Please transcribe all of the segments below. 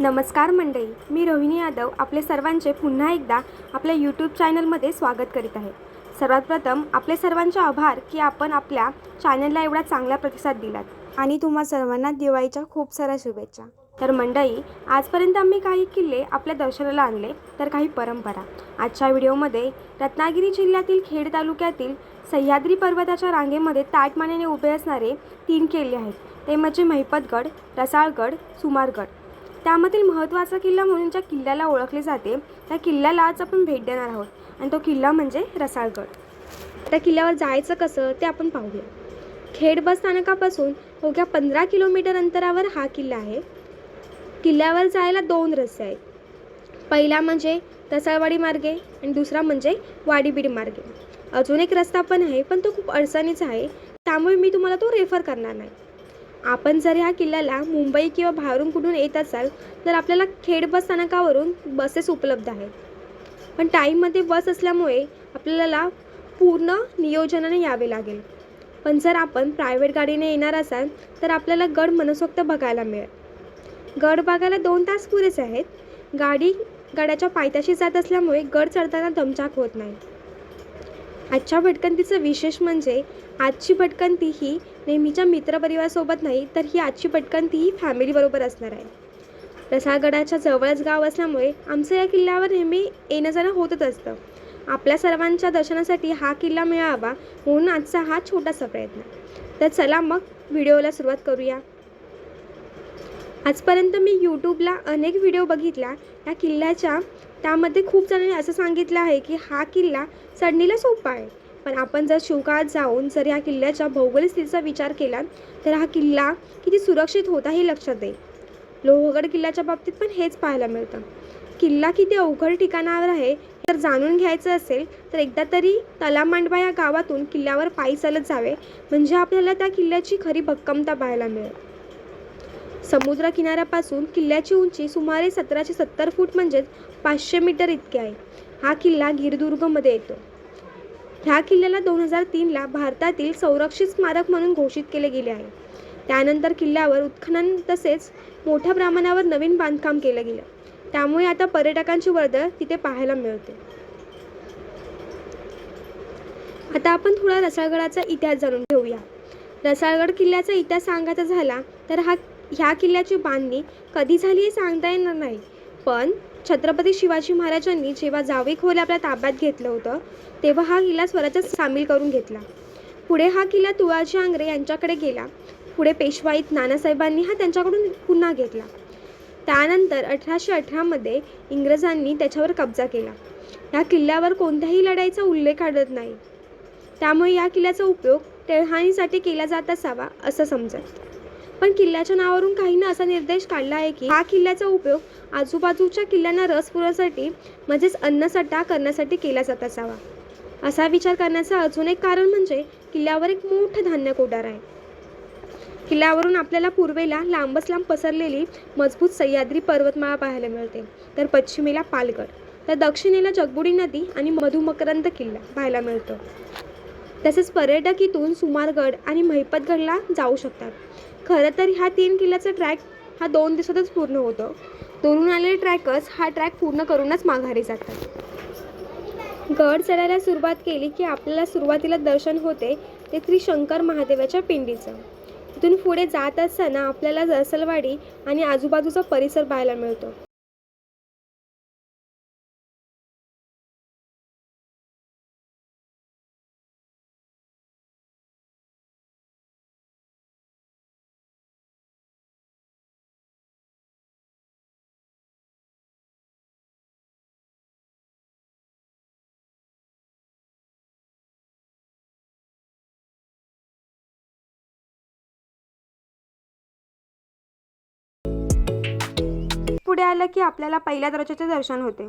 नमस्कार मंडळी मी रोहिणी यादव आपले सर्वांचे पुन्हा एकदा आपल्या यूट्यूब चॅनलमध्ये स्वागत करीत आहे. सर्वात प्रथम आपले सर्वांचे आभार की आपण आपल्या चॅनलला एवढा चांगला प्रतिसाद दिलात. आणि तुम्हा सर्वांना दिवाळीच्या खूप साऱ्या शुभेच्छा. तर मंडळी आजपर्यंत आम्ही काही किल्ले आपल्या दर्शनाला आणले तर काही परंपरा. आजच्या व्हिडिओमध्ये रत्नागिरी जिल्ह्यातील खेड तालुक्यातील सह्याद्री पर्वताच्या रांगेमध्ये ताटमानेने उभे असणारे तीन किल्ले आहेत. ते म्हणजे महिपतगड रसाळगड सुमारगड. त्यामधील महत्त्वाचा किल्ला म्हणून ज्या किल्ल्याला ओळखले जाते त्या किल्ल्याला आज आपण भेट देणार आहोत. आणि तो किल्ला म्हणजे रसाळगड. त्या किल्ल्यावर जायचं कसं ते आपण पाहूया. खेड बस स्थानकापासून अवघ्या पंधरा किलोमीटर अंतरावर हा किल्ला आहे. किल्ल्यावर जायला दोन रस्ते आहेत. पहिला म्हणजे रसाळवाडी मार्गे आणि दुसरा म्हणजे वाडीबीड मार्गे. अजून एक रस्ता पण आहे पण तो खूप अडचणीचा आहे. त्यामुळे मी तुम्हाला तो रेफर करणार नाही. आपण जर ह्या किल्ल्याला मुंबई किंवा बाहेरून कुठून येत असाल तर आपल्याला खेड बस स्थानकावरून बसेस उपलब्ध आहेत. पण टाईममध्ये बस असल्यामुळे आपल्याला पूर्ण नियोजनाने यावे लागेल. पण जर आपण प्रायव्हेट गाडीने येणार असाल तर आपल्याला गड मनसोक्त बघायला मिळेल. गड बघायला दोन तास पुरेसे आहेत. गाडी गडाच्या पायथ्याशी जात असल्यामुळे गड चढताना दमचाक होत नाही. आजच्या भटकंतीचं विशेष म्हणजे आजची भटकंती ही नेहमीच्या मित्रपरिवारासोबत नाही तर ही आजची भटकंती ही फॅमिलीबरोबर असणार आहे. रसाळगडाच्या जवळच गाव असल्यामुळे आमचं या किल्ल्यावर नेहमी येणं जाणं होतच असतं. आपल्या सर्वांच्या दर्शनासाठी हा किल्ला मिळावा म्हणून आजचा हा छोटासा प्रयत्न. तर चला मग व्हिडिओला सुरुवात करूया. आजपर्यंत मी यूट्यूबला अनेक व्हिडिओ बघितल्या. या किल्ल्याच्या त्यामध्ये खूप जणांनी असं सांगितलं आहे की हा किल्ला चढणीला सोपा आहे. पण आपण जर शिवकाळात जाऊन जर या किल्ल्याच्या भौगोलिक स्थितीचा विचार केला तर हा किल्ला किती सुरक्षित होता हे लक्षात येईल. लोहगड किल्ल्याच्या बाबतीत पण हेच पाहायला मिळतं. किल्ला किती अवघड ठिकाणावर आहे तर जाणून घ्यायचं असेल तर एकदा तरी तलामांडवा या गावातून किल्ल्यावर पायी चालत जावे म्हणजे आपल्याला त्या किल्ल्याची खरी भक्कमता पाहायला मिळेल. समुद्र किनाऱ्यापासून किल्ल्याची उंची सुमारे सतराशे सत्तर फूट म्हणजेच पाचशे मीटर इतके आहे. हा किल्ला गिरदुर्गमध्ये येतो. ह्या किल्ल्याला दोन हजार तीनला भारतातील संरक्षित स्मारक म्हणून घोषित केले गेले आहे. त्यानंतर किल्ल्यावर उत्खनन तसेच मोठ्या प्रमाणावर नवीन बांधकाम केलं गेलं. त्यामुळे आता पर्यटकांची वर्दळ तिथे पाहायला मिळते. आता आपण थोडा रसाळगडाचा इतिहास जाणून घेऊया. रसाळगड किल्ल्याचा इतिहास सांगायचा झाला तर हा ह्या किल्ल्याची बांधणी कधी झाली हे सांगता येणार नाही. पण छत्रपती शिवाजी महाराजांनी जेव्हा जावे खोल आपल्या ताब्यात घेतलं होतं तेव्हा हा किल्ला स्वराज्यात सामील करून घेतला. पुढे हा किल्ला तुळाजी आंग्रे यांच्याकडे गेला. पुढे पेशवाईत नानासाहेबांनी हा त्यांच्याकडून पुन्हा घेतला. त्यानंतर अठराशे अठरामध्ये इंग्रजांनी त्याच्यावर कब्जा केला. या किल्ल्यावर कोणत्याही लढाईचा उल्लेख आढळत नाही. त्यामुळे या किल्ल्याचा उपयोग टेळहाणीसाठी केला जात असावा असं समजत. पण किल्ल्याच्या नावावरून काहींना असा निर्देश काढला आहे की हा किल्ल्याचा उपयोग आजूबाजूच्या किल्ल्यांना रस पुरवण्यासाठी म्हणजेच अन्नसाठा करण्यासाठी केला जात असावा. असा विचार करण्याचं अजून एक कारण म्हणजे किल्ल्यावर एक मोठं धान्य कोठार आहे. किल्ल्यावरून आपल्याला पूर्वेला लांबच लांब पसरलेली मजबूत सह्याद्री पर्वतमाळा पाहायला मिळते. तर पश्चिमेला पालगड तर दक्षिणेला जगबुडी नदी आणि मधुमकरंद किल्ला पाहायला मिळतो. तसेच पर्यटक इथून सुमारगड आणि महिपतगडला जाऊ शकतात. खरं तर ह्या तीन किल्ल्याचा ट्रॅक हा दोन दिवसातच पूर्ण होतो. दुरून आलेले ट्रॅकर्स हा ट्रॅक पूर्ण करूनच माघारी जातात. गड चढायला सुरुवात केली की आपल्याला सुरुवातीला दर्शन होते ते त्रिशंकर महादेवाच्या पिंडीचं. तिथून पुढे जात असताना आपल्याला रसलवाडी आणि आजूबाजूचा परिसर पाहायला मिळतो. पुढे आलं की आपल्याला पहिल्या दर्जाचे दर्शन होते.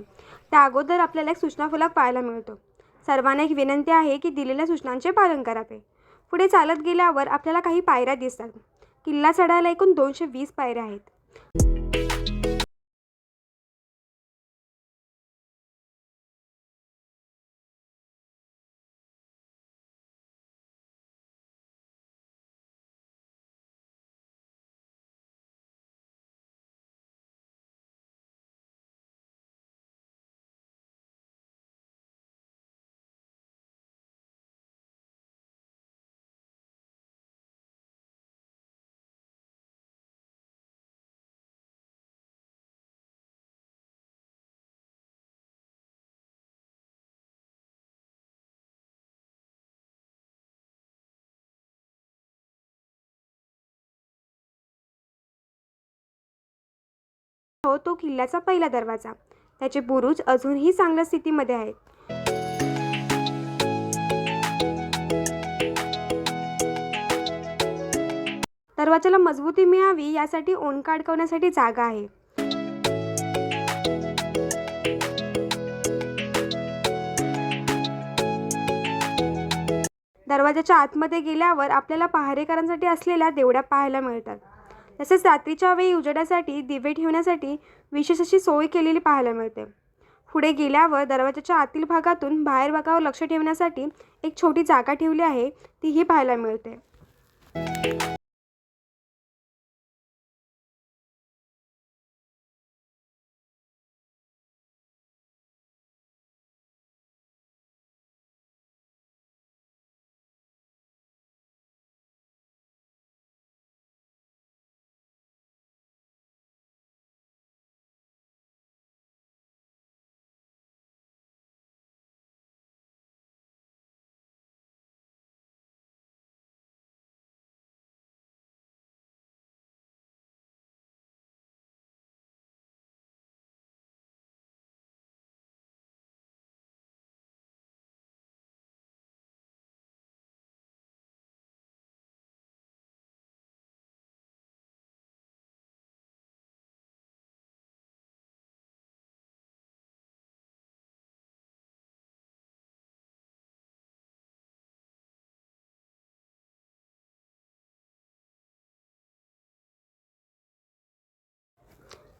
त्या अगोदर आपल्याला एक सूचना फलक पाहायला मिळतो. सर्वांना एक विनंती आहे की दिलेल्या सूचनांचे पालन करावे पुढे चालत गेल्यावर आपल्याला काही पायऱ्या दिसतात. किल्ला चढायला एकूण दोनशे वीस पायऱ्या आहेत. हो तो किल्ल्याचा पहिला दरवाजा. त्याचे बुरुज अजूनही चांगल्या स्थितीमध्ये आहेत. दरवाजाला मजबूती मिळावी यासाठी ओंडका अडकवण्यासाठी जागा आहे. दरवाजाच्या आतमध्ये गेल्यावर आपल्याला पहारेकरांसाठी असलेल्या देवड्या पाहायला मिळतात. तसेच रात्रीच्या वेळी उजेडासाठी दिवे ठेवण्यासाठी विशेष अशी सोय केलेली पाहायला मिळते. पुढे गेल्यावर दरवाजाच्या आतील भागातून बाहेर भागावर लक्ष ठेवण्यासाठी एक छोटी जागा ठेवली आहे तीही पाहायला मिळते.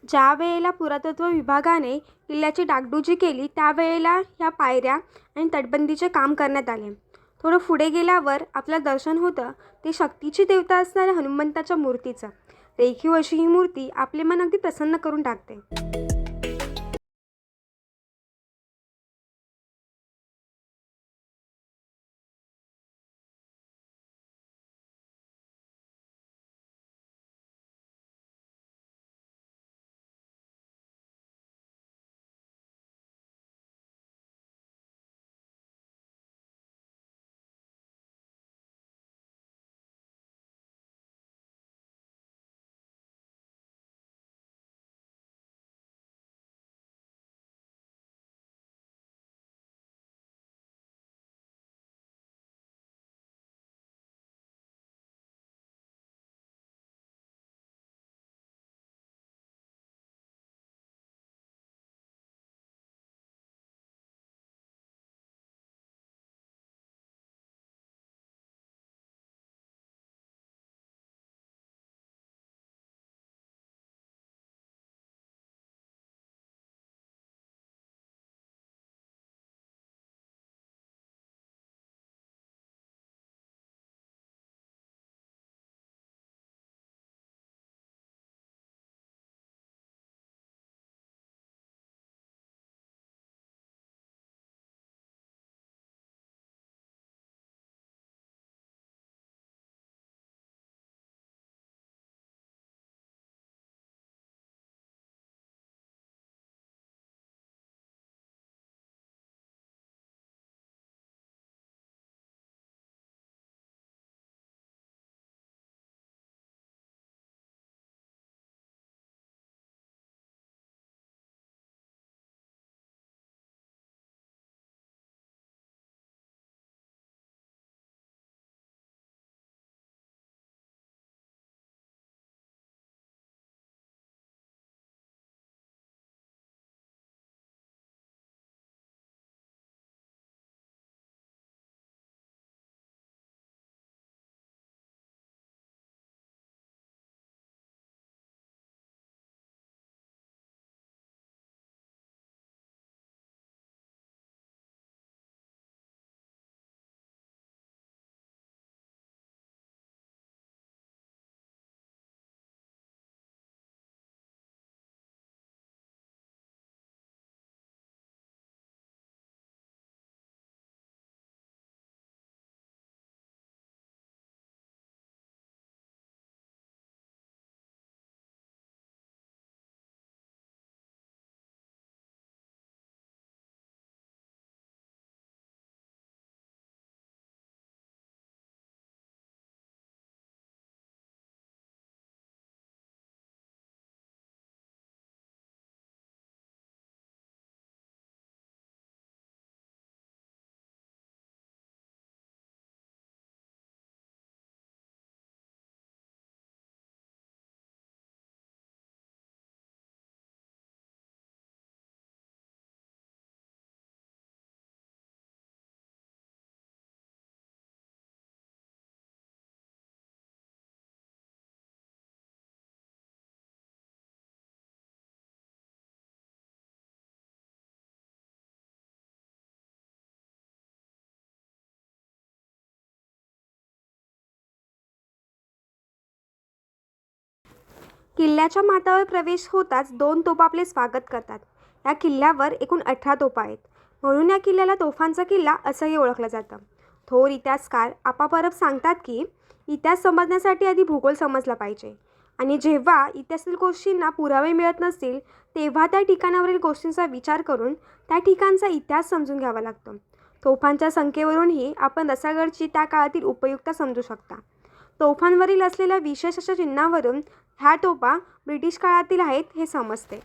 ज्या वेळेला पुरातत्व विभागाने किल्ल्याची डागडुजी केली त्यावेळेला ह्या पायऱ्या आणि तटबंदीचे काम करण्यात आले. थोडं पुढे गेल्यावर आपलं दर्शन होतं ते शक्तीची देवता असणाऱ्या हनुमंताच्या मूर्तीचं. रेखीव अशी ही मूर्ती आपले मन अगदी प्रसन्न करून टाकते. किल्ल्याच्या माथावर प्रवेश होताच दोन तोफा आपले स्वागत करतात. या किल्ल्यावर एकूण अठरा तोफा आहेत. म्हणून या किल्ल्याला तोफांचा किल्ला असंही ओळखलं जातं. थोर इतिहासकार आपापरब सांगतात की इतिहास समजण्यासाठी आधी भूगोल समजला पाहिजे आणि जेव्हा इतिहासातील गोष्टींना पुरावे मिळत नसतील तेव्हा त्या ठिकाणावरील गोष्टींचा विचार करून त्या ठिकाणचा इतिहास समजून घ्यावा लागतो तोफांच्या संख्येवरूनही आपण रसागडची त्या काळातील उपयुक्तता समजू शकता तोफांवरील असलेल्या विशेष अशा चिन्हावरून ह्या तोफा ब्रिटिश काळातील आहेत हे समजते.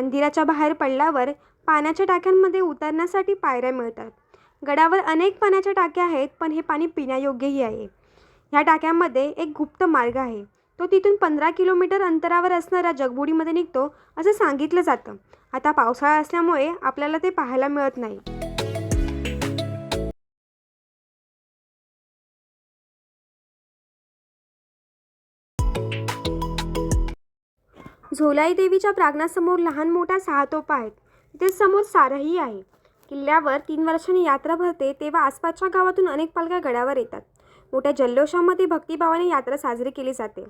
मंदिराच्या बाहेर पडल्यावर पाण्याच्या टाक्यांमध्ये उतरण्यासाठी पायऱ्या मिळतात. गडावर अनेक पाण्याच्या टाक्या आहेत पण हे पाणी पिण्यायोग्यही आहे. ह्या टाक्यांमध्ये एक गुप्त मार्ग आहे. तो तिथून पंधरा किलोमीटर अंतरावर असणाऱ्या जगबुडीमध्ये निघतो असं सांगितलं जातं. आता पावसाळा असल्यामुळे आपल्याला ते पाहायला मिळत नाही. झोलाई देवीच्या प्रांगणासमोर लहान मोठा सहातोपा आहेत तिथे समोर सारही आहे. किल्ल्यावर तीन वर्षांनी यात्रा भरते तेव्हा आसपासच्या गावातून अनेक पालख्या गडावर येतात. मोठ्या जल्लोषामध्ये भक्तिभावाने यात्रा साजरी केली जाते.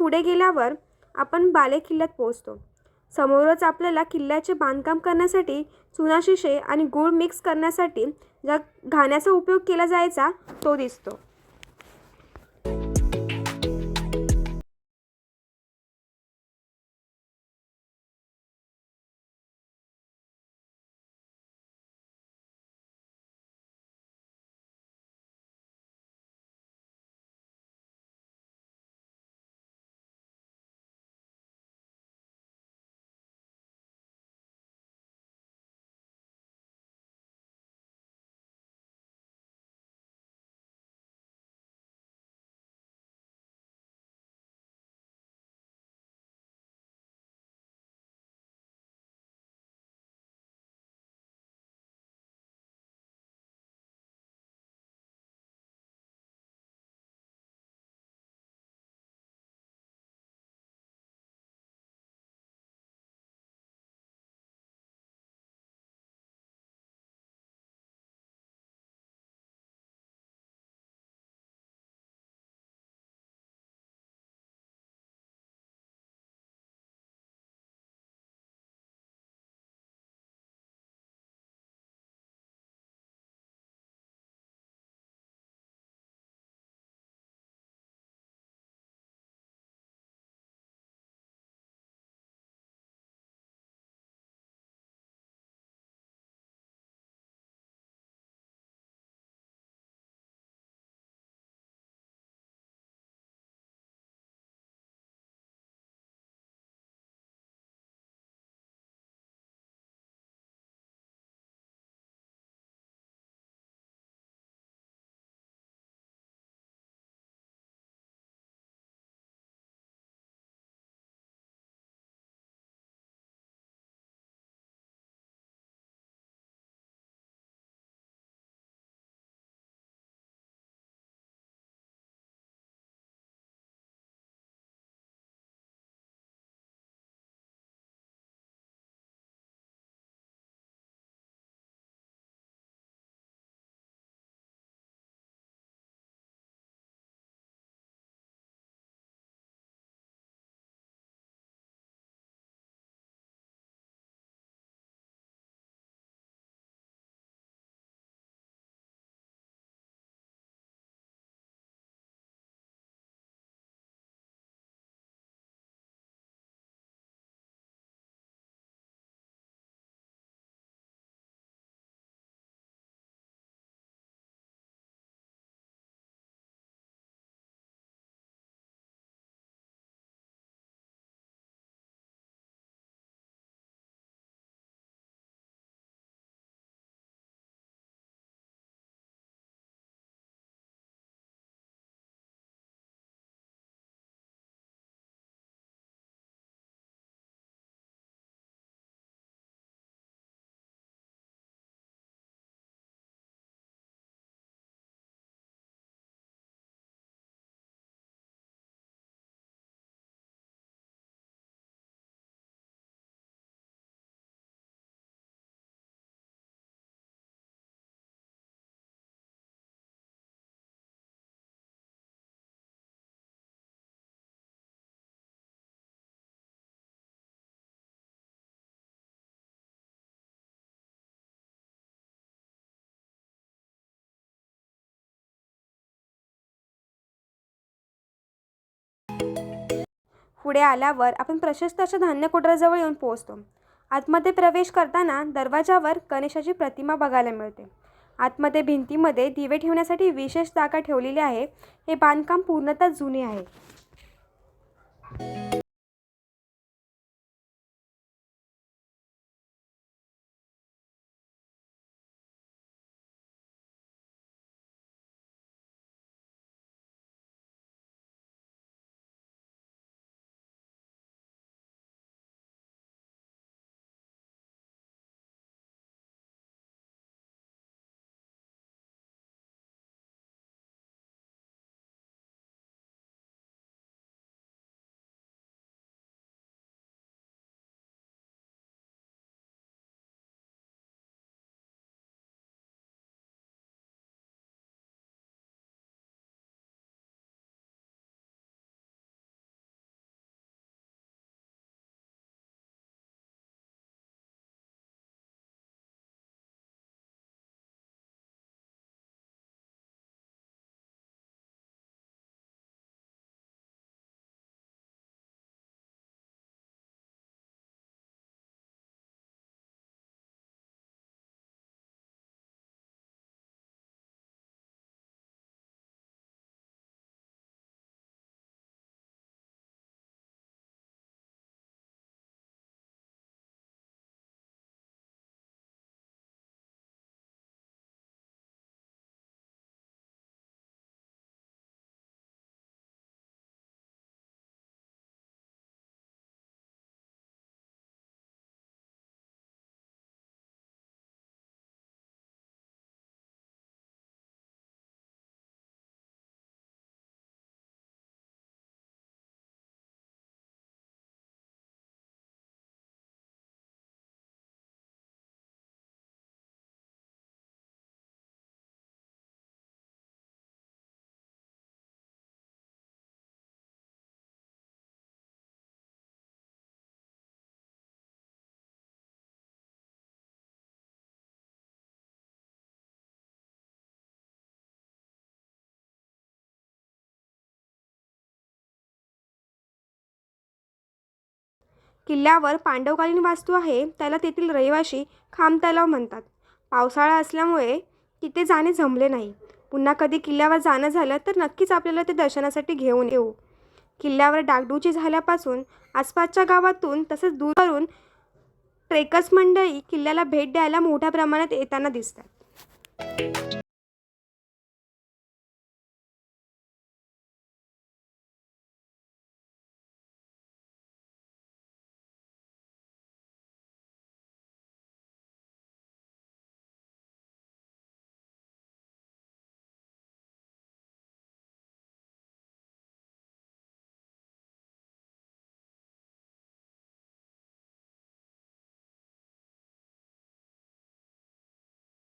पुढे गेल्यावर आपण बाले किल्ल्यात पोहोचतो. समोरच आपल्याला किल्ल्याचे बांधकाम करण्यासाठी चुनाशिशे आणि गूळ मिक्स करण्यासाठी ज्या घाण्याचा उपयोग केला जायचा तो दिसतो. पुढे आल्यावर आपण प्रशस्त अशा धान्य कोटराजवळ येऊन पोहोचतो. आतमध्ये प्रवेश करताना दरवाजावर गणेशाची प्रतिमा बघायला मिळते. आतमध्ये भिंतीमध्ये दिवे ठेवण्यासाठी विशेष जागा ठेवलेली आहे. हे बांधकाम पूर्णतः जुने आहे. किल्ल्यावर पांडवकालीन वास्तू आहे त्याला तेथील रहिवाशी खांब तलाव म्हणतात. पावसाळा असल्यामुळे तिथे जाणे जमले नाही. पुन्हा कधी किल्ल्यावर जाणं झालं तर नक्कीच आपल्याला ते दर्शनासाठी घेऊन येऊ. किल्ल्यावर डागडुजी झाल्यापासून आसपासच्या गावातून तसेच दूरवरून ट्रेकर्स मंडळी किल्ल्याला भेट द्यायला मोठ्या प्रमाणात येताना दिसतात.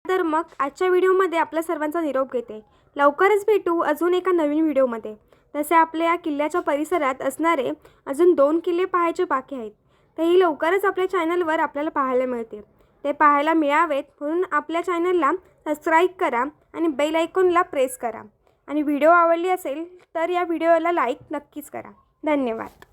तर मग आजच्या व्हिडिओमध्ये आपल्या सर्वांचा निरोप घेते. लवकरच भेटू अजून एका नवीन व्हिडिओमध्ये. तसे आपल्या या किल्ल्याच्या परिसरात असणारे अजून दोन किल्ले पाहायचे बाकी आहेत. तेही लवकरच आपल्या चॅनलवर आपल्याला पाहायला मिळतील. ते पाहायला मिळावेत म्हणून आपल्या चॅनलला सबस्क्राईब करा आणि बेल आयकॉनला प्रेस करा. आणि व्हिडिओ आवडली असेल तर या व्हिडिओला लाईक नक्कीच करा. धन्यवाद.